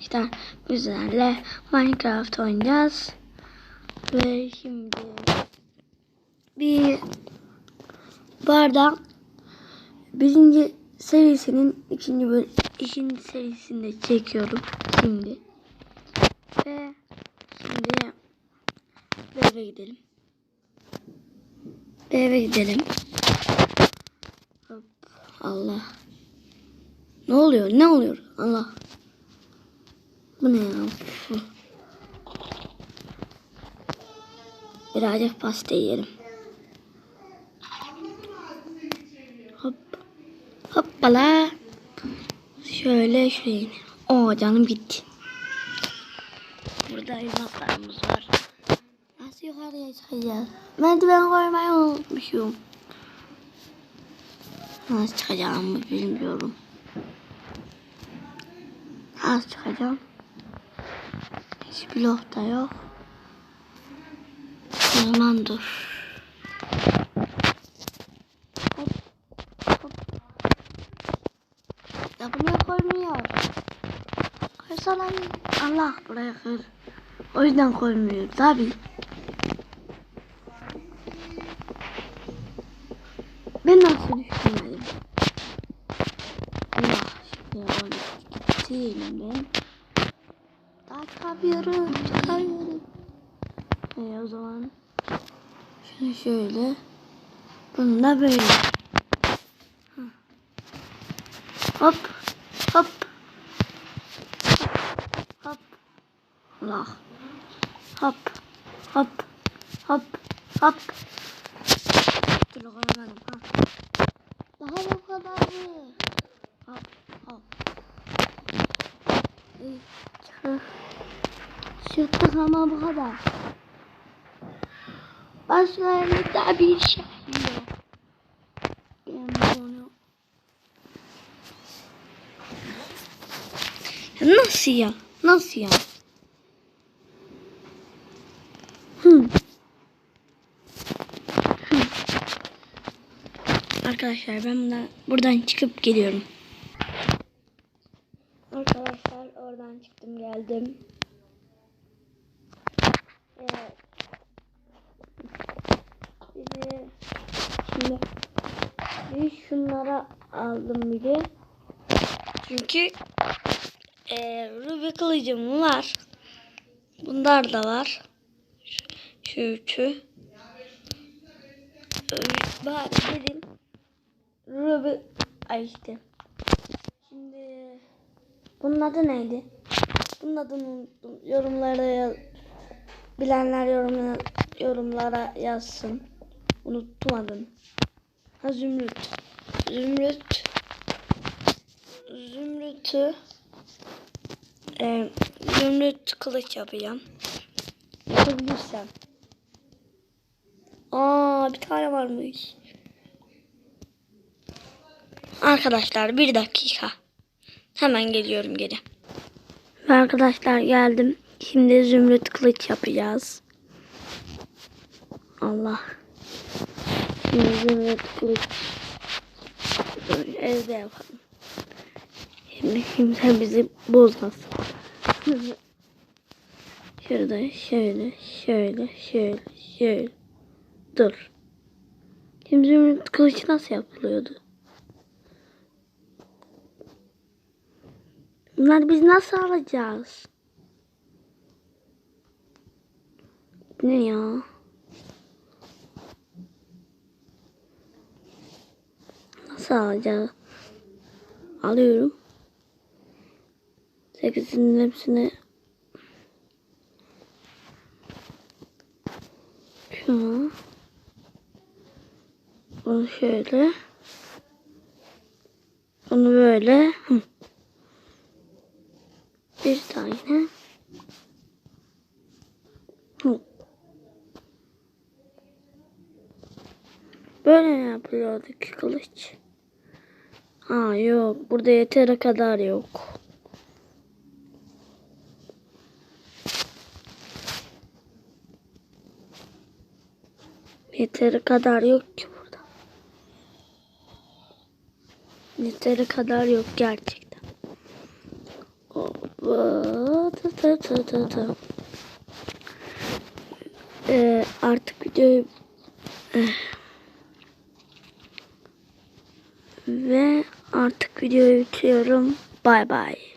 İşte bizlerle Minecraft oynayacağız. Ve şimdi bir bardak birinci serisinin ikinci böl ikinci serisinde çekiyorum şimdi. Ve şimdi eve gidelim. Eve gidelim. Hop, Allah. Ne oluyor? Ne oluyor? Allah. Bu ne ya? Birazcık pasta yiyelim. Hop. Hoppala. Şöyle inelim. Oo canım gitti. Burada elmaslarımız var. Nasıl yukarıya çıkacağız? Merdiven koymayı unutmuşum. Nasıl çıkacağımı bilmiyorum. Nasıl çıkacağım? Hiç blok da yok. O zaman dur. Hop, hop. Ya bu ne koymuyor? Koysana. Allah buraya kır. O yüzden koymuyor tabi. Ben nasıl düşünmedim? Allah gittim ben. Daha çıkamıyorum, çıkamıyorum. E o zaman şunu şöyle. Bunu da böyle. Hop, hop. Hop. Allah. Hop, hop, hop, hop. Dur koyamadım ha. Daha bu kadar mı? Hop, hop. Çıkar. Çıktık ama bu kadar. Elimde bir şey yok. Nasıl ya? Nasıl ya? Arkadaşlar ben buradan, buradan çıkıp geliyorum. Arkadaşlar oradan çıktım geldim. Evet. Bir de şimdi şunlara aldım bir de. Çünkü e, Ruby kılıcım var. Bunlar da var. Şu, şu üçü. Bari dedim. Ruby ay. Şimdi bunun adı neydi? Bunun adını unuttum. Yorumlara yaz. Bilenler yorumlara, yorumlara yazsın. Unuttum adını. Ha Zümrüt. Zümrüt. Zümrüt'ü e, Zümrüt kılıç yapacağım. Yapabilirsem. Aa bir tane varmış. Arkadaşlar bir dakika. Hemen geliyorum geri. Arkadaşlar geldim. Şimdi zümrüt kılıç yapacağız. Allah. Zümrüt kılıç. Böyle evde yapalım. Şimdi kimse bizi bozmasın. Şurada şöyle şöyle şöyle şöyle. Dur. Şimdi zümrüt kılıç nasıl yapılıyordu? Bunları biz nasıl alacağız? Ne ya? Nasıl alacağız? Alıyorum. Sekizinin hepsini şunu bunu şöyle bunu böyle bir tane. Böyle yapılıyordu ki kılıç? Ha yok. Burada yeteri kadar yok. Yeteri kadar yok ki burada. Yeteri kadar yok gerçekten. Hop. Tı tı tı tı tı. Ee, artık videoyu Eh. ve artık videoyu bitiriyorum. Bay bay.